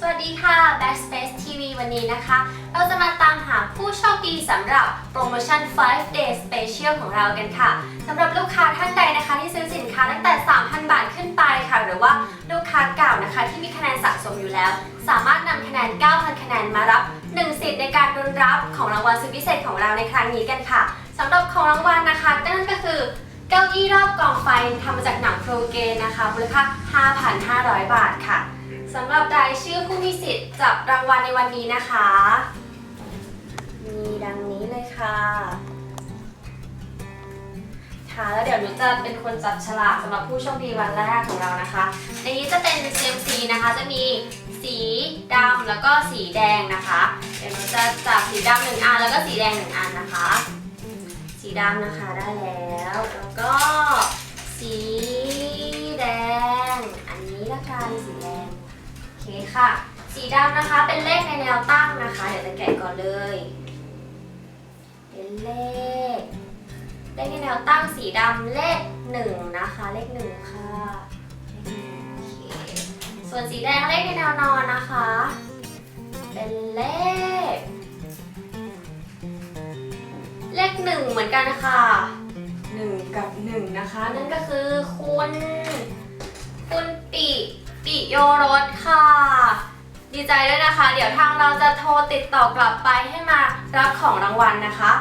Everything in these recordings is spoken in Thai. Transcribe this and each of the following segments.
สวัสดีค่ะ Backspace TV วันนี้นะคะ เราจะมาตามหาผู้โชคดีสำหรับโปรโมชั่น 5 Day Special ของเรากันค่ะสำหรับลูกค้าท่านใดนะคะ ที่ซื้อสินค้าตั้งแต่ 3,000 บาทขึ้นไปค่ะ หรือว่าลูกค้าเก่านะคะ ที่มีคะแนนสะสมอยู่แล้ว สามารถนำคะแนน 9,000 คะแนนมารับ 1 สิทธิ์ในการรุนรับของรางวัลสุดพิเศษของเราในครั้งนี้กันค่ะสำหรับของรางวัลนะคะนั่นก็คือเก้าอี้รอบกองไฟทำมาจากหนังโปรเกนนะคะมูลค่า5,500 บาทค่ะ สำหรับรายชื่อผู้มีสิทธิ์จับรางวัลในวันนี้นะคะ มีดังนี้เลยค่ะ ค่ะแล้วเดี๋ยวหนูจะเป็นคนจับฉลากสำหรับผู้โชคดีวันแรกของเรานะคะ ในนี้จะเป็น CMC นะคะ จะมีสีดำแล้วก็สีแดงนะคะ เดี๋ยวหนูจะจับสีดำหนึ่งอันแล้วก็สีแดงหนึ่งอันนะคะ สีดำนะคะได้แล้วแล้วก็สีแดง อันนี้ละกันสีแดง เคค่ะ สีดำนะคะเป็นเลขในแนวตั้งนะคะ เดี๋ยวจะแกะก่อนเลย เป็นเลข เลขในแนวตั้งสีดำเลขหนึ่งนะคะ เลขหนึ่งค่ะเลขหนึ่งโอเคส่วนสีแดงเลขในแนวนอนนะคะ เป็นเลข เลขหนึ่งเหมือนกันค่ะหนึ่งกับหนึ่งนะคะ นั่นก็คือคุณ คุณปิปิโยรสค่ะ ดีใจด้วยนะคะ เดี๋ยวทางเราจะโทรติดต่อกลับไปให้มารับของรางวัลนะคะ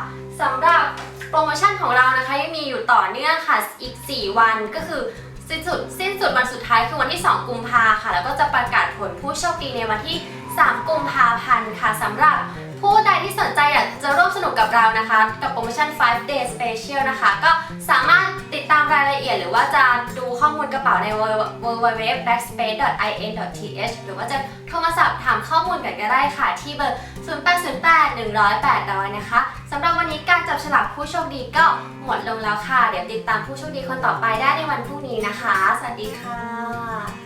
สำหรับโปรโมชั่นของเรานะคะยังมีอยู่ต่อเนื่องค่ะอีก 4 วันก็คือสิ้นสุดสิ้นสุดวันสุดท้ายคือวันที่ 2 กุมภาค่ะ แล้วก็จะประกาศผลผู้โชคดีในวันที่ 3 กุมภาพันธ์ค่ะสำหรับผู้ใดที่สนใจอยากจะร่วมสนุกกับเรานะคะ กับโปรโมชั่น 5 day special นะคะ ก็สามารถติดตามรายละเอียดหรือว่าจะดู ข้อมูลกระเป๋าใน www.backspace.in.th หรือว่าจะโทรมาสอบถามข้อมูลกันก็ได้ค่ะ ที่เบอร์ 0808 100 800นะคะสำหรับวันนี้การจับฉลากผู้โชคดีก็หมดลงแล้วค่ะ เดี๋ยวติดตามผู้โชคดีคนต่อไปได้ในวันพรุ่งนี้นะคะ สวัสดีค่ะ